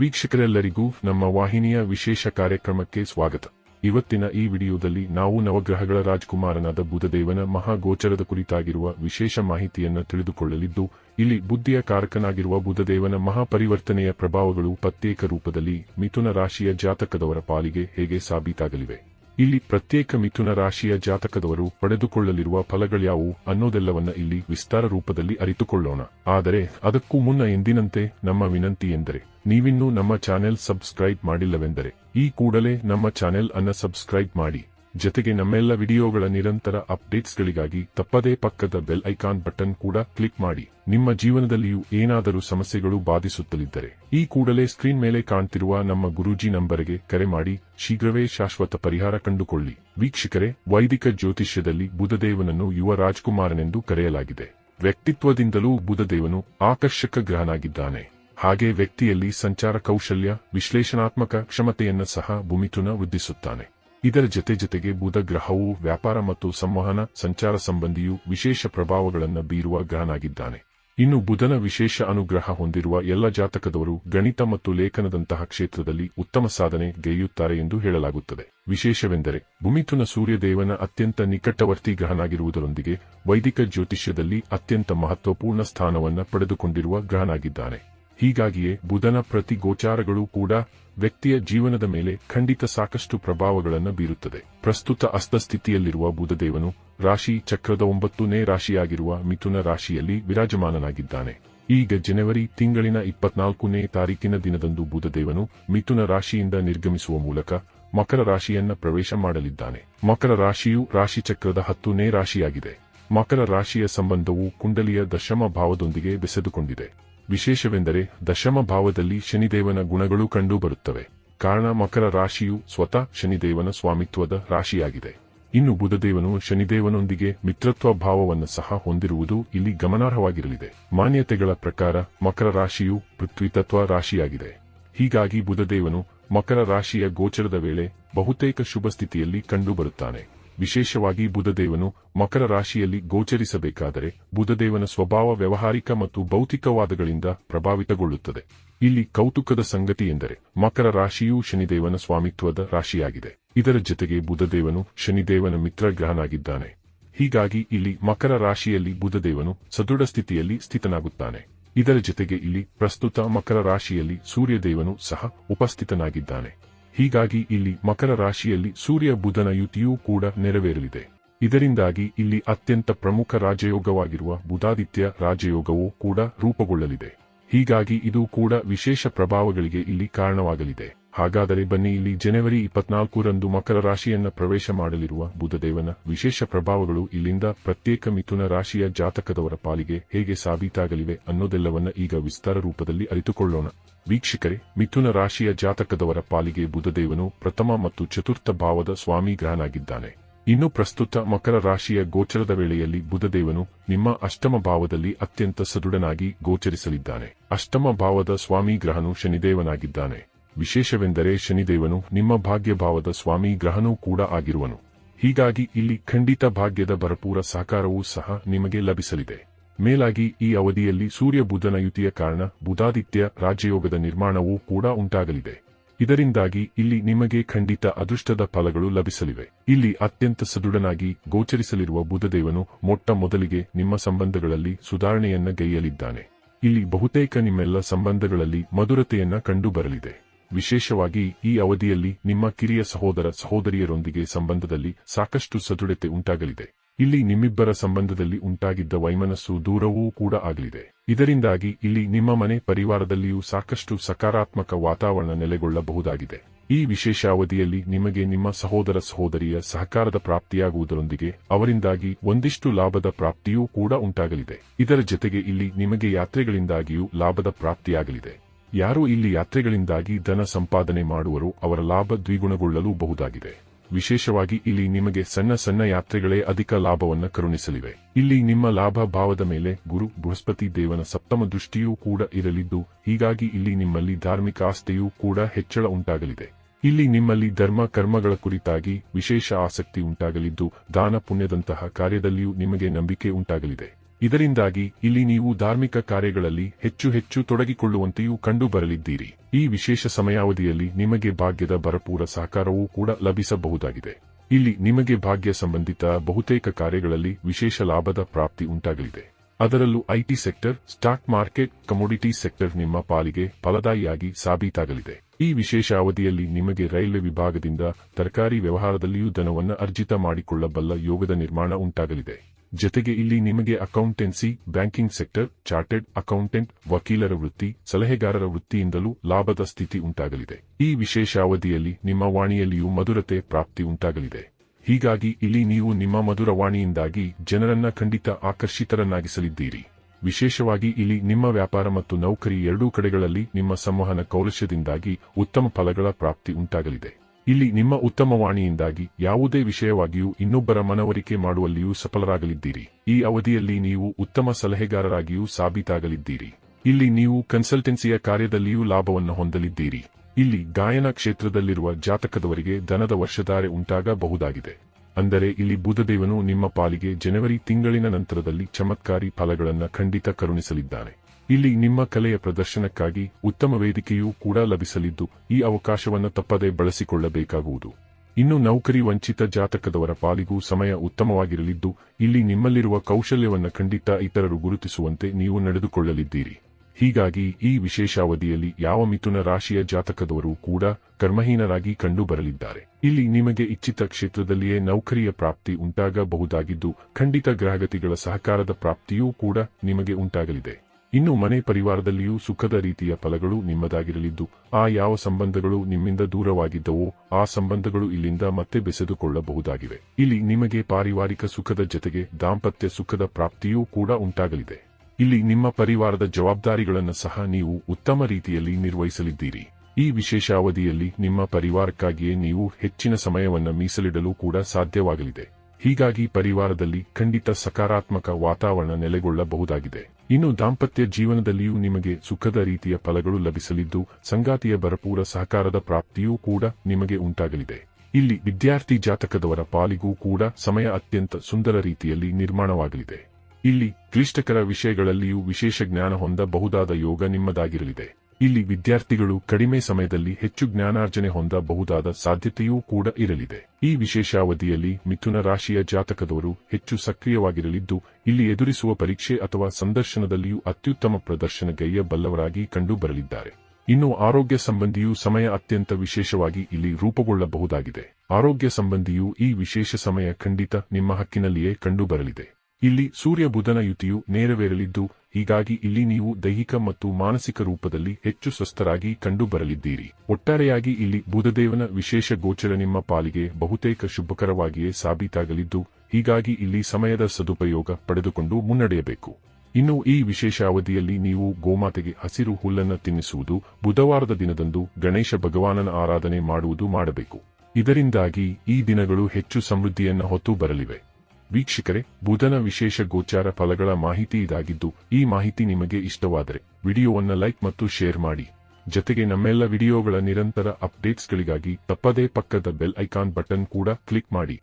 ವೀಕ್ಷಕರೆಲ್ಲರಿಗೂ ನಮ್ಮ ವಾಹಿನಿಯ ವಿಶೇಷ ಕಾರ್ಯಕ್ರಮಕ್ಕೆ ಸ್ವಾಗತ. ಇವತ್ತಿನ ಈ ವಿಡಿಯೋದಲ್ಲಿ ನಾವು ನವಗ್ರಹಗಳ ರಾಜಕುಮಾರನಾದ ಬುಧದೇವನ ಮಹಾಗೋಚರದ ಕುರಿತಾಗಿರುವ ವಿಶೇಷ ಮಾಹಿತಿಯನ್ನು ತಿಳಿದುಕೊಳ್ಳಲಿದ್ದು, ಇಲ್ಲಿ ಬುದ್ಧಿಯ ಕಾರಕನಾಗಿರುವ ಬುಧದೇವನ ಮಹಾಪರಿವರ್ತನೆಯ ಪ್ರಭಾವಗಳು ಪ್ರತ್ಯೇಕ ರೂಪದಲ್ಲಿ ಮಿಥುನ ರಾಶಿಯ ಜಾತಕದವರ ಪಾಲಿಗೆ ಹೇಗೆ ಸಾಬೀತಾಗಲಿವೆ? ಇಲ್ಲಿ ಪ್ರತ್ಯೇಕ ಮಿಥುನ ರಾಶಿಯ ಜಾತಕದವರು ಪಡೆದುಕೊಳ್ಳಲಿರುವ ಫಲಗಳ್ಯಾವು ಅನ್ನೋದೆಲ್ಲವನ್ನ ಇಲ್ಲಿ ವಿಸ್ತಾರ ರೂಪದಲ್ಲಿ ಅರಿತುಕೊಳ್ಳೋಣ. ಆದರೆ ಅದಕ್ಕೂ ಮುನ್ನ ಎಂದಿನಂತೆ ನಮ್ಮ ವಿನಂತಿ ಎಂದರೆ, ನೀವಿನ್ನೂ ನಮ್ಮ ಚಾನೆಲ್ ಸಬ್ಸ್ಕ್ರೈಬ್ ಮಾಡಿಲ್ಲವೆಂದರೆ, ಈ ಕೂಡಲೇ ನಮ್ಮ ಚಾನೆಲ್ ಅನ್ನ ಸಬ್ಸ್ಕ್ರೈಬ್ ಮಾಡಿ. ಜೊತೆಗೆ ನಮ್ಮೆಲ್ಲ ವಿಡಿಯೋಗಳ ನಿರಂತರ ಅಪ್ಡೇಟ್ಸ್ಗಳಿಗಾಗಿ ತಪ್ಪದೇ ಪಕ್ಕದ ಬೆಲ್ ಐಕಾನ್ ಬಟನ್ ಕೂಡ ಕ್ಲಿಕ್ ಮಾಡಿ. ನಿಮ್ಮ ಜೀವನದಲ್ಲಿಯೂ ಏನಾದರೂ ಸಮಸ್ಯೆಗಳು ಬಾಧಿಸುತ್ತಲಿದ್ದರೆ ಈ ಕೂಡಲೇ ಸ್ಕ್ರೀನ್ ಮೇಲೆ ಕಾಣ್ತಿರುವ ನಮ್ಮ ಗುರೂಜಿ ನಂಬರ್ಗೆ ಕರೆ ಮಾಡಿ. ಶೀಘ್ರವೇ ಶಾಶ್ವತ ಪರಿಹಾರ ಕಂಡುಕೊಳ್ಳಿ. ವೀಕ್ಷಕರೇ, ವೈದಿಕ ಜ್ಯೋತಿಷ್ಯದಲ್ಲಿ ಬುಧದೇವನನ್ನು ಯುವ ರಾಜ್ಕುಮಾರನೆಂದು ಕರೆಯಲಾಗಿದೆ. ವ್ಯಕ್ತಿತ್ವದಿಂದಲೂ ಬುಧದೇವನು ಆಕರ್ಷಕ ಗ್ರಹನಾಗಿದ್ದಾನೆ. ಹಾಗೆ ವ್ಯಕ್ತಿಯಲ್ಲಿ ಸಂಚಾರ ಕೌಶಲ್ಯ, ವಿಶ್ಲೇಷಣಾತ್ಮಕ ಕ್ಷಮತೆಯನ್ನು ಸಹ ಭೂಮಿತುನ ವೃದ್ಧಿಸುತ್ತಾನೆ. ಇದರ ಜತೆ ಜತೆಗೆ ಬುಧ ಗ್ರಹವು ವ್ಯಾಪಾರ ಮತ್ತು ಸಂವಹನ, ಸಂಚಾರ ಸಂಬಂಧಿಯು ವಿಶೇಷ ಪ್ರಭಾವಗಳನ್ನು ಬೀರುವ ಗ್ರಹನಾಗಿದ್ದಾನೆ. ಇನ್ನು ಬುಧನ ವಿಶೇಷ ಅನುಗ್ರಹ ಹೊಂದಿರುವ ಎಲ್ಲ ಜಾತಕದವರು ಗಣಿತ ಮತ್ತು ಲೇಖನದಂತಹ ಕ್ಷೇತ್ರದಲ್ಲಿ ಉತ್ತಮ ಸಾಧನೆ ಗೈಯುತ್ತಾರೆ ಎಂದು ಹೇಳಲಾಗುತ್ತದೆ. ವಿಶೇಷವೆಂದರೆ, ಭೂಮಿತುನ ಸೂರ್ಯದೇವನ ಅತ್ಯಂತ ನಿಕಟವರ್ತಿ ಗ್ರಹನಾಗಿರುವುದರೊಂದಿಗೆ ವೈದಿಕ ಜ್ಯೋತಿಷ್ಯದಲ್ಲಿ ಅತ್ಯಂತ ಮಹತ್ವಪೂರ್ಣ ಸ್ಥಾನವನ್ನು ಪಡೆದುಕೊಂಡಿರುವ ಗ್ರಹನಾಗಿದ್ದಾನೆ. ಹೀಗಾಗಿಯೇ ಬುಧನ ಪ್ರತಿ ಗೋಚಾರಗಳು ಕೂಡ ವ್ಯಕ್ತಿಯ ಜೀವನದ ಮೇಲೆ ಖಂಡಿತ ಸಾಕಷ್ಟು ಪ್ರಭಾವಗಳನ್ನು ಬೀರುತ್ತದೆ. ಪ್ರಸ್ತುತ ಅಸ್ತಸ್ಥಿತಿಯಲ್ಲಿರುವ ಬುಧದೇವನು ರಾಶಿ ಚಕ್ರದ ಒಂಬತ್ತನೇ ರಾಶಿಯಾಗಿರುವ ಮಿಥುನ ರಾಶಿಯಲ್ಲಿ ವಿರಾಜಮಾನನಾಗಿದ್ದಾನೆ. ಈಗ ಜನವರಿ ತಿಂಗಳಿನ ಇಪ್ಪತ್ನಾಲ್ಕನೇ ತಾರೀಕಿನ ದಿನದಂದು ಬುಧದೇವನು ಮಿಥುನ ರಾಶಿಯಿಂದ ನಿರ್ಗಮಿಸುವ ಮೂಲಕ ಮಕರ ರಾಶಿಯನ್ನ ಪ್ರವೇಶ ಮಾಡಲಿದ್ದಾನೆ. ಮಕರ ರಾಶಿಯು ರಾಶಿಚಕ್ರದ ಹತ್ತನೇ ರಾಶಿಯಾಗಿದೆ. ಮಕರ ರಾಶಿಯ ಸಂಬಂಧವು ಕುಂಡಲಿಯ ದಶಮ ಭಾವದೊಂದಿಗೆ ಬೆಸೆದುಕೊಂಡಿದೆ. ವಿಶೇಷವೆಂದರೆ ದಶಮ ಭಾವದಲ್ಲಿ ಶನಿದೇವನ ಗುಣಗಳು ಕಂಡುಬರುತ್ತವೆ ಕಾರಣ ಮಕರ ರಾಶಿಯು ಸ್ವತಃ ಶನಿದೇವನ ಸ್ವಾಮಿತ್ವದ ರಾಶಿಯಾಗಿದೆ. ಇನ್ನು ಬುಧದೇವನು ಶನಿದೇವನೊಂದಿಗೆ ಮಿತ್ರತ್ವ ಭಾವವನ್ನು ಸಹ ಹೊಂದಿರುವುದು ಇಲ್ಲಿ ಗಮನಾರ್ಹವಾಗಿರಲಿದೆ. ಮಾನ್ಯತೆಗಳ ಪ್ರಕಾರ ಮಕರ ರಾಶಿಯು ಪೃಥ್ವಿತತ್ವ ರಾಶಿಯಾಗಿದೆ. ಹೀಗಾಗಿ ಬುಧದೇವನು ಮಕರ ರಾಶಿಯ ಗೋಚರದ ವೇಳೆ ಬಹುತೇಕ ಶುಭ ಸ್ಥಿತಿಯಲ್ಲಿ ಕಂಡುಬರುತ್ತಾನೆ. ವಿಶೇಷವಾಗಿ ಬುಧದೇವನು ಮಕರ ರಾಶಿಯಲ್ಲಿ ಗೋಚರಿಸಬೇಕಾದರೆ ಬುಧದೇವನ ಸ್ವಭಾವ ವ್ಯವಹಾರಿಕ ಮತ್ತು ಭೌತಿಕವಾದಗಳಿಂದ ಪ್ರಭಾವಿತಗೊಳ್ಳುತ್ತದೆ. ಇಲ್ಲಿ ಕೌತುಕದ ಸಂಗತಿ ಎಂದರೆ ಮಕರ ರಾಶಿಯೂ ಶನಿದೇವನ ಸ್ವಾಮಿತ್ವದ ರಾಶಿಯಾಗಿದೆ. ಇದರ ಜೊತೆಗೆ ಬುಧದೇವನು ಶನಿದೇವನ ಮಿತ್ರ ಗ್ರಹನಾಗಿದ್ದಾನೆ ಹೀಗಾಗಿ ಇಲ್ಲಿ ಮಕರ ರಾಶಿಯಲ್ಲಿ ಬುಧದೇವನು ಸದೃಢ ಸ್ಥಿತಿಯಲ್ಲಿ ಸ್ಥಿತನಾಗುತ್ತಾನೆ. ಇದರ ಜೊತೆಗೆ ಇಲ್ಲಿ ಪ್ರಸ್ತುತ ಮಕರ ರಾಶಿಯಲ್ಲಿ ಸೂರ್ಯದೇವನು ಸಹ ಉಪಸ್ಥಿತನಾಗಿದ್ದಾನೆ. ಹೀಗಾಗಿ ಇಲ್ಲಿ ಮಕರ ರಾಶಿಯಲ್ಲಿ ಸೂರ್ಯ ಬುಧನ ಯುತಿಯೂ ಕೂಡ ನೆರವೇರಲಿದೆ. ಇದರಿಂದಾಗಿ ಇಲ್ಲಿ ಅತ್ಯಂತ ಪ್ರಮುಖ ರಾಜಯೋಗವಾಗಿರುವ ಬುಧಾದಿತ್ಯ ರಾಜಯೋಗವೂ ಕೂಡ ರೂಪುಗೊಳ್ಳಲಿದೆ. ಹೀಗಾಗಿ ಇದು ಕೂಡ ವಿಶೇಷ ಪ್ರಭಾವಗಳಿಗೆ ಇಲ್ಲಿ ಕಾರಣವಾಗಲಿದೆ. ಹಾಗಾದರೆ ಬನ್ನಿ ಇಲ್ಲಿ ಜನವರಿ ಇಪ್ಪತ್ನಾಲ್ಕರಂದು ಮಕರ ರಾಶಿಯನ್ನ ಪ್ರವೇಶ ಮಾಡಲಿರುವ ಬುಧದೇವನ ವಿಶೇಷ ಪ್ರಭಾವಗಳು ಇಲ್ಲಿಂದ ಪ್ರತ್ಯೇಕ ಮಿಥುನ ರಾಶಿಯ ಜಾತಕದವರ ಪಾಲಿಗೆ ಹೇಗೆ ಸಾಬೀತಾಗಲಿವೆ ಅನ್ನೋದೆಲ್ಲವನ್ನ ಈಗ ವಿಸ್ತಾರ ರೂಪದಲ್ಲಿ ಅರಿತುಕೊಳ್ಳೋಣ. ವೀಕ್ಷಕರೇ, ಮಿಥುನ ರಾಶಿಯ ಜಾತಕದವರ ಪಾಲಿಗೆ ಬುಧದೇವನು ಪ್ರಥಮ ಮತ್ತು ಚತುರ್ಥ ಭಾವದ ಸ್ವಾಮಿ ಗ್ರಹನಾಗಿದ್ದಾನೆ. ಇನ್ನು ಪ್ರಸ್ತುತ ಮಕರ ರಾಶಿಯ ಗೋಚರದ ವೇಳೆಯಲ್ಲಿ ಬುಧದೇವನು ನಿಮ್ಮ ಅಷ್ಟಮ ಭಾವದಲ್ಲಿ ಅತ್ಯಂತ ಸದೃಢನಾಗಿ ಗೋಚರಿಸಲಿದ್ದಾನೆ. ಅಷ್ಟಮ ಭಾವದ ಸ್ವಾಮಿ ಗ್ರಹನು ಶನಿದೇವನಾಗಿದ್ದಾನೆ. ವಿಶೇಷವೆಂದರೆ ಶನಿದೇವನು ನಿಮ್ಮ ಭಾಗ್ಯಭಾವದ ಸ್ವಾಮಿ ಗ್ರಹನೂ ಕೂಡ ಆಗಿರುವನು. ಹೀಗಾಗಿ ಇಲ್ಲಿ ಖಂಡಿತ ಭಾಗ್ಯದ ಭರಪೂರ ಸಹಕಾರವೂ ಸಹ ನಿಮಗೆ ಲಭಿಸಲಿದೆ. ಮೇಲಾಗಿ ಈ ಅವಧಿಯಲ್ಲಿ ಸೂರ್ಯ ಬುಧನ ಯುತಿಯ ಕಾರಣ ಬುಧಾದಿತ್ಯ ರಾಜಯೋಗದ ನಿರ್ಮಾಣವೂ ಕೂಡ ಉಂಟಾಗಲಿದೆ. ಇದರಿಂದಾಗಿ ಇಲ್ಲಿ ನಿಮಗೆ ಖಂಡಿತ ಅದೃಷ್ಟದ ಫಲಗಳು ಲಭಿಸಲಿವೆ. ಇಲ್ಲಿ ಅತ್ಯಂತ ಸದೃಢನಾಗಿ ಗೋಚರಿಸಲಿರುವ ಬುಧದೇವನು ಮೊಟ್ಟ ಮೊದಲಿಗೆ ನಿಮ್ಮ ಸಂಬಂಧಗಳಲ್ಲಿ ಸುಧಾರಣೆಯನ್ನ ಗೈಯಲಿದ್ದಾನೆ ಇಲ್ಲಿ ಬಹುತೇಕ ನಿಮ್ಮೆಲ್ಲ ಸಂಬಂಧಗಳಲ್ಲಿ ಮಧುರತೆಯನ್ನ ಕಂಡುಬರಲಿದೆ. ವಿಶೇಷವಾಗಿ ಈ ಅವಧಿಯಲ್ಲಿ ನಿಮ್ಮ ಕಿರಿಯ ಸಹೋದರ ಸಹೋದರಿಯರೊಂದಿಗೆ ಸಂಬಂಧದಲ್ಲಿ ಸಾಕಷ್ಟು ಸದೃಢತೆ ಉಂಟಾಗಲಿದೆ. ಇಲ್ಲಿ ನಿಮ್ಮಿಬ್ಬರ ಸಂಬಂಧದಲ್ಲಿ ಉಂಟಾಗಿದ್ದ ವೈಮನಸ್ಸು ದೂರವೂ ಕೂಡ ಆಗಲಿದೆ. ಇದರಿಂದಾಗಿ ಇಲ್ಲಿ ನಿಮ್ಮ ಮನೆ ಪರಿವಾರದಲ್ಲಿಯೂ ಸಾಕಷ್ಟು ಸಕಾರಾತ್ಮಕ ವಾತಾವರಣ ನೆಲೆಗೊಳ್ಳಬಹುದಾಗಿದೆ. ಈ ವಿಶೇಷ ಅವಧಿಯಲ್ಲಿ ನಿಮಗೆ ನಿಮ್ಮ ಸಹೋದರ ಸಹೋದರಿಯ ಸಹಕಾರದ ಪ್ರಾಪ್ತಿಯಾಗುವುದರೊಂದಿಗೆ ಅವರಿಂದಾಗಿ ಒಂದಿಷ್ಟು ಲಾಭದ ಪ್ರಾಪ್ತಿಯೂ ಕೂಡ ಉಂಟಾಗಲಿದೆ. ಇದರ ಜೊತೆಗೆ ಇಲ್ಲಿ ನಿಮಗೆ ಯಾತ್ರೆಗಳಿಂದಾಗಿಯೂ ಲಾಭದ ಪ್ರಾಪ್ತಿಯಾಗಲಿದೆ. ಯಾರು ಇಲ್ಲಿ ಯಾತ್ರೆಗಳಿಂದಾಗಿ ಧನ ಸಂಪಾದನೆ ಮಾಡುವರು ಅವರ ಲಾಭ ದ್ವಿಗುಣಗೊಳ್ಳಲು ಬಹುದಾಗಿದೆ ವಿಶೇಷವಾಗಿ ಇಲ್ಲಿ ನಿಮಗೆ ಸಣ್ಣ ಸಣ್ಣ ಯಾತ್ರೆಗಳೇ ಅಧಿಕ ಲಾಭವನ್ನು ಕರುಣಿಸಲಿವೆ. ಇಲ್ಲಿ ನಿಮ್ಮ ಲಾಭ ಭಾವದ ಮೇಲೆ ಗುರು ಬೃಹಸ್ಪತಿ ದೇವನ ಸಪ್ತಮ ದೃಷ್ಟಿಯೂ ಕೂಡ ಇರಲಿದ್ದು, ಹೀಗಾಗಿ ಇಲ್ಲಿ ನಿಮ್ಮಲ್ಲಿ ಧಾರ್ಮಿಕ ಆಸ್ತೆಯೂ ಕೂಡ ಹೆಚ್ಚಳ ಉಂಟಾಗಲಿದೆ. ಇಲ್ಲಿ ನಿಮ್ಮಲ್ಲಿ ಧರ್ಮ ಕರ್ಮಗಳ ಕುರಿತಾಗಿ ವಿಶೇಷ ಆಸಕ್ತಿ ಉಂಟಾಗಲಿದ್ದು, ದಾನ ಪುಣ್ಯದಂತಹ ಕಾರ್ಯದಲ್ಲಿಯೂ ನಿಮಗೆ ನಂಬಿಕೆ ಉಂಟಾಗಲಿದೆ. ಇದರಿಂದಾಗಿ ಇಲ್ಲಿ ನೀವು ಧಾರ್ಮಿಕ ಕಾರ್ಯಗಳಲ್ಲಿ ಹೆಚ್ಚು ಹೆಚ್ಚು ತೊಡಗಿಕೊಳ್ಳುವಂತೆಯೂ ಕಂಡುಬರಲಿದ್ದೀರಿ. ಈ ವಿಶೇಷ ಸಮಯಾವಧಿಯಲ್ಲಿ ನಿಮಗೆ ಭಾಗ್ಯದ ಭರಪೂರ ಸಹಕಾರವೂ ಕೂಡ ಲಭಿಸಬಹುದಾಗಿದೆ. ಇಲ್ಲಿ ನಿಮಗೆ ಭಾಗ್ಯ ಸಂಬಂಧಿತ ಬಹುತೇಕ ಕಾರ್ಯಗಳಲ್ಲಿ ವಿಶೇಷ ಲಾಭದ ಪ್ರಾಪ್ತಿ ಉಂಟಾಗಲಿದೆ. ಅದರಲ್ಲೂ IT sector, stock market, commodity sector ನಿಮ್ಮ ಪಾಲಿಗೆ ಫಲದಾಯಿಯಾಗಿ ಸಾಬೀತಾಗಲಿದೆ. ಈ ವಿಶೇಷ ಅವಧಿಯಲ್ಲಿ ನಿಮಗೆ ರೈಲ್ವೆ ವಿಭಾಗದಿಂದ ತರಕಾರಿ ವ್ಯವಹಾರದಲ್ಲಿಯೂ ಧನವನ್ನು ಅರ್ಜಿತ ಮಾಡಿಕೊಳ್ಳಬಲ್ಲ ಯೋಗದ ನಿರ್ಮಾಣ ಉಂಟಾಗಲಿದೆ. ಜತೆಗೆ ಇಲ್ಲಿ ನಿಮಗೆ accountancy, banking sector, chartered accountant, ವಕೀಲರ ವೃತ್ತಿ, ಸಲಹೆಗಾರರ ವೃತ್ತಿಯಿಂದಲೂ ಲಾಭದ ಸ್ಥಿತಿ ಉಂಟಾಗಲಿದೆ. ಈ ವಿಶೇಷ ಅವಧಿಯಲ್ಲಿ ನಿಮ್ಮ ವಾಣಿಯಲ್ಲಿಯೂ ಮಧುರತೆ ಪ್ರಾಪ್ತಿ ಉಂಟಾಗಲಿದೆ. ಹೀಗಾಗಿ ಇಲ್ಲಿ ನೀವು ನಿಮ್ಮ ಮಧುರ ವಾಣಿಯಿಂದಾಗಿ ಜನರನ್ನ ಖಂಡಿತ ಆಕರ್ಷಿತರನ್ನಾಗಿಸಲಿದ್ದೀರಿ. ವಿಶೇಷವಾಗಿ ಇಲ್ಲಿ ನಿಮ್ಮ ವ್ಯಾಪಾರ ಮತ್ತು ನೌಕರಿ ಎರಡೂ ಕಡೆಗಳಲ್ಲಿ ನಿಮ್ಮ ಸಂವಹನ ಕೌಲಶ್ಯದಿಂದಾಗಿ ಉತ್ತಮ ಫಲಗಳ ಪ್ರಾಪ್ತಿ ಉಂಟಾಗಲಿದೆ. ಇಲ್ಲಿ ನಿಮ್ಮ ಉತ್ತಮ ವಾಣಿಯಿಂದಾಗಿ ಯಾವುದೇ ವಿಷಯವಾಗಿಯೂ ಇನ್ನೊಬ್ಬರ ಮನವರಿಕೆ ಮಾಡುವಲ್ಲಿಯೂ ಸಫಲರಾಗಲಿದ್ದೀರಿ. ಈ ಅವಧಿಯಲ್ಲಿ ನೀವು ಉತ್ತಮ ಸಲಹೆಗಾರರಾಗಿಯೂ ಸಾಬೀತಾಗಲಿದ್ದೀರಿ. ಇಲ್ಲಿ ನೀವು ಕನ್ಸಲ್ಟೆನ್ಸಿಯ ಕಾರ್ಯದಲ್ಲಿಯೂ ಲಾಭವನ್ನು ಹೊಂದಲಿದ್ದೀರಿ. ಇಲ್ಲಿ ಗಾಯನ ಕ್ಷೇತ್ರದಲ್ಲಿರುವ ಜಾತಕದವರಿಗೆ ಧನದ ವರ್ಷಧಾರೆ ಉಂಟಾಗಬಹುದಾಗಿದೆ. ಅಂದರೆ ಇಲ್ಲಿ ಬುಧದೇವನು ನಿಮ್ಮ ಪಾಲಿಗೆ ಜನವರಿ ತಿಂಗಳಿನ ನಂತರದಲ್ಲಿ ಚಮತ್ಕಾರಿ ಫಲಗಳನ್ನು ಖಂಡಿತ ಕರುಣಿಸಲಿದ್ದಾನೆ. ಇಲ್ಲಿ ನಿಮ್ಮ ಕಲೆಯ ಪ್ರದರ್ಶನಕ್ಕಾಗಿ ಉತ್ತಮ ವೇದಿಕೆಯೂ ಕೂಡ ಲಭಿಸಲಿದ್ದು, ಈ ಅವಕಾಶವನ್ನು ತಪ್ಪದೆ ಬಳಸಿಕೊಳ್ಳಬೇಕಾಗುವುದು. ಇನ್ನು ನೌಕರಿ ವಂಚಿತ ಜಾತಕದವರ ಪಾಲಿಗೂ ಸಮಯ ಉತ್ತಮವಾಗಿರಲಿದ್ದು, ಇಲ್ಲಿ ನಿಮ್ಮಲ್ಲಿರುವ ಕೌಶಲ್ಯವನ್ನು ಖಂಡಿತ ಇತರರು ಗುರುತಿಸುವಂತೆ ನೀವು ನಡೆದುಕೊಳ್ಳಲಿದ್ದೀರಿ. ಹೀಗಾಗಿ ಈ ವಿಶೇಷಾವಧಿಯಲ್ಲಿ ಯಾವ ಮಿಥುನ ರಾಶಿಯ ಜಾತಕದವರು ಕೂಡ ಕರ್ಮಹೀನರಾಗಿ ಕಂಡುಬರಲಿದ್ದಾರೆ. ಇಲ್ಲಿ ನಿಮಗೆ ಇಚ್ಛಿತ ಕ್ಷೇತ್ರದಲ್ಲಿಯೇ ನೌಕರಿಯ ಪ್ರಾಪ್ತಿ ಉಂಟಾಗಬಹುದಾಗಿದ್ದು, ಖಂಡಿತ ಗ್ರಹಗತಿಗಳ ಸಹಕಾರದ ಪ್ರಾಪ್ತಿಯೂ ಕೂಡ ನಿಮಗೆ ಉಂಟಾಗಲಿದೆ. ಇನ್ನು ಮನೆ ಪರಿವಾರದಲ್ಲಿಯೂ ಸುಖದ ರೀತಿಯ ಫಲಗಳು ನಿಮ್ಮದಾಗಿರಲಿದ್ದು, ಆ ಯಾವ ಸಂಬಂಧಗಳು ನಿಮ್ಮಿಂದ ದೂರವಾಗಿದ್ದವೋ, ಆ ಸಂಬಂಧಗಳು ಇಲ್ಲಿಂದ ಮತ್ತೆ ಬೆಸೆದುಕೊಳ್ಳಬಹುದಾಗಿವೆ. ಇಲ್ಲಿ ನಿಮಗೆ ಪಾರಿವಾರಿಕ ಸುಖದ ಜತೆಗೆ ದಾಂಪತ್ಯ ಸುಖದ ಪ್ರಾಪ್ತಿಯೂ ಕೂಡ ಉಂಟಾಗಲಿದೆ. ಇಲ್ಲಿ ನಿಮ್ಮ ಪರಿವಾರದ ಜವಾಬ್ದಾರಿಗಳನ್ನು ಸಹ ನೀವು ಉತ್ತಮ ರೀತಿಯಲ್ಲಿ ನಿರ್ವಹಿಸಲಿದ್ದೀರಿ. ಈ ವಿಶೇಷ ಅವಧಿಯಲ್ಲಿ ನಿಮ್ಮ ಪರಿವಾರಕ್ಕಾಗಿಯೇ ನೀವು ಹೆಚ್ಚಿನ ಸಮಯವನ್ನು ಮೀಸಲಿಡಲು ಕೂಡ ಸಾಧ್ಯವಾಗಲಿದೆ. ಹೀಗಾಗಿ ಪರಿವಾರದಲ್ಲಿ ಖಂಡಿತ ಸಕಾರಾತ್ಮಕ ವಾತಾವರಣ ನೆಲೆಗೊಳ್ಳಬಹುದಾಗಿದೆ. ಇನ್ನು ದಾಂಪತ್ಯ ಜೀವನದಲ್ಲಿಯೂ ನಿಮಗೆ ಸುಖದ ರೀತಿಯ ಫಲಗಳು ಲಭಿಸಲಿದ್ದು, ಸಂಗಾತಿಯ ಭರಪೂರ ಸಹಕಾರದ ಪ್ರಾಪ್ತಿಯೂ ಕೂಡ ನಿಮಗೆ ಉಂಟಾಗಲಿದೆ. ಇಲ್ಲಿ ವಿದ್ಯಾರ್ಥಿ ಜಾತಕದವರ ಪಾಲಿಗೂ ಕೂಡ ಸಮಯ ಅತ್ಯಂತ ಸುಂದರ ರೀತಿಯಲ್ಲಿ ನಿರ್ಮಾಣವಾಗಲಿದೆ. ಇಲ್ಲಿ ಕ್ಲಿಷ್ಟಕರ ವಿಷಯಗಳಲ್ಲಿಯೂ ವಿಶೇಷ ಜ್ಞಾನ ಹೊಂದಬಹುದಾದ ಯೋಗ ನಿಮ್ಮದಾಗಿರಲಿದೆ. ಇಲ್ಲಿ ವಿದ್ಯಾರ್ಥಿಗಳು ಕಡಿಮೆ ಸಮಯದಲ್ಲಿ ಹೆಚ್ಚು ಜ್ಞಾನಾರ್ಜನೆ ಹೊಂದಬಹುದಾದ ಸಾಧ್ಯತೆಯೂ ಕೂಡ ಇರಲಿದೆ. ಈ ವಿಶೇಷಾವಧಿಯಲ್ಲಿ ಮಿಥುನ ರಾಶಿಯ ಜಾತಕದವರು ಹೆಚ್ಚು ಸಕ್ರಿಯವಾಗಿರಲಿದ್ದು, ಇಲ್ಲಿ ಎದುರಿಸುವ ಪರೀಕ್ಷೆ ಅಥವಾ ಸಂದರ್ಶನದಲ್ಲಿಯೂ ಅತ್ಯುತ್ತಮ ಪ್ರದರ್ಶನಗೈಯಬಲ್ಲವರಾಗಿ ಕಂಡುಬರಲಿದ್ದಾರೆ. ಇನ್ನು ಆರೋಗ್ಯ ಸಂಬಂಧಿಯೂ ಸಮಯ ಅತ್ಯಂತ ವಿಶೇಷವಾಗಿ ಇಲ್ಲಿ ರೂಪುಗೊಳ್ಳಬಹುದಾಗಿದೆ. ಆರೋಗ್ಯ ಸಂಬಂಧಿಯೂ ಈ ವಿಶೇಷ ಸಮಯ ಖಂಡಿತ ನಿಮ್ಮ ಹಕ್ಕಿನಲ್ಲಿಯೇ ಕಂಡುಬರಲಿದೆ. ಇಲ್ಲಿ ಸೂರ್ಯ ಬುಧನ ಯುತಿಯು ನೇರವೇರಲಿದ್ದು, ಹೀಗಾಗಿ ಇಲ್ಲಿ ನೀವು ದೈಹಿಕ ಮತ್ತು ಮಾನಸಿಕ ರೂಪದಲ್ಲಿ ಹೆಚ್ಚು ಸ್ವಸ್ಥರಾಗಿ ಕಂಡುಬರಲಿದ್ದೀರಿ. ಒಟ್ಟಾರೆಯಾಗಿ ಇಲ್ಲಿ ಬುಧದೇವನ ವಿಶೇಷ ಗೋಚರ ನಿಮ್ಮ ಪಾಲಿಗೆ ಬಹುತೇಕ ಶುಭಕರವಾಗಿಯೇ ಸಾಬೀತಾಗಲಿದ್ದು, ಹೀಗಾಗಿ ಇಲ್ಲಿ ಸಮಯದ ಸದುಪಯೋಗ ಪಡೆದುಕೊಂಡು ಮುನ್ನಡೆಯಬೇಕು. ಇನ್ನು ಈ ವಿಶೇಷ ಅವಧಿಯಲ್ಲಿ ನೀವು ಗೋಮಾತೆಗೆ ಹಸಿರು ಹುಲ್ಲನ್ನು ತಿನ್ನಿಸುವುದು, ಬುಧವಾರದ ದಿನದಂದು ಗಣೇಶ ಭಗವಾನನ ಆರಾಧನೆ ಮಾಡುವುದು ಮಾಡಬೇಕು. ಇದರಿಂದಾಗಿ ಈ ದಿನಗಳು ಹೆಚ್ಚು ಸಮೃದ್ಧಿಯನ್ನು ಹೊತ್ತು ಬರಲಿವೆ. ವೀಕ್ಷಕರೇ, ಬುಧನ ವಿಶೇಷ ಗೋಚಾರ ಫಲಗಳ ಮಾಹಿತಿ ಇದಾಗಿದ್ದು, ಈ ಮಾಹಿತಿ ನಿಮಗೆ ಇಷ್ಟವಾದರೆ ವಿಡಿಯೋವನ್ನು ಲೈಕ್ ಮತ್ತು ಶೇರ್ ಮಾಡಿ. ಜತೆಗೆ ನಮ್ಮೆಲ್ಲ ವಿಡಿಯೋಗಳ ನಿರಂತರ ಅಪ್ಡೇಟ್ಸ್ಗಳಿಗಾಗಿ ತಪ್ಪದೇ ಪಕ್ಕದ ಬೆಲ್ ಐಕಾನ್ ಬಟನ್ ಕೂಡ ಕ್ಲಿಕ್ ಮಾಡಿ.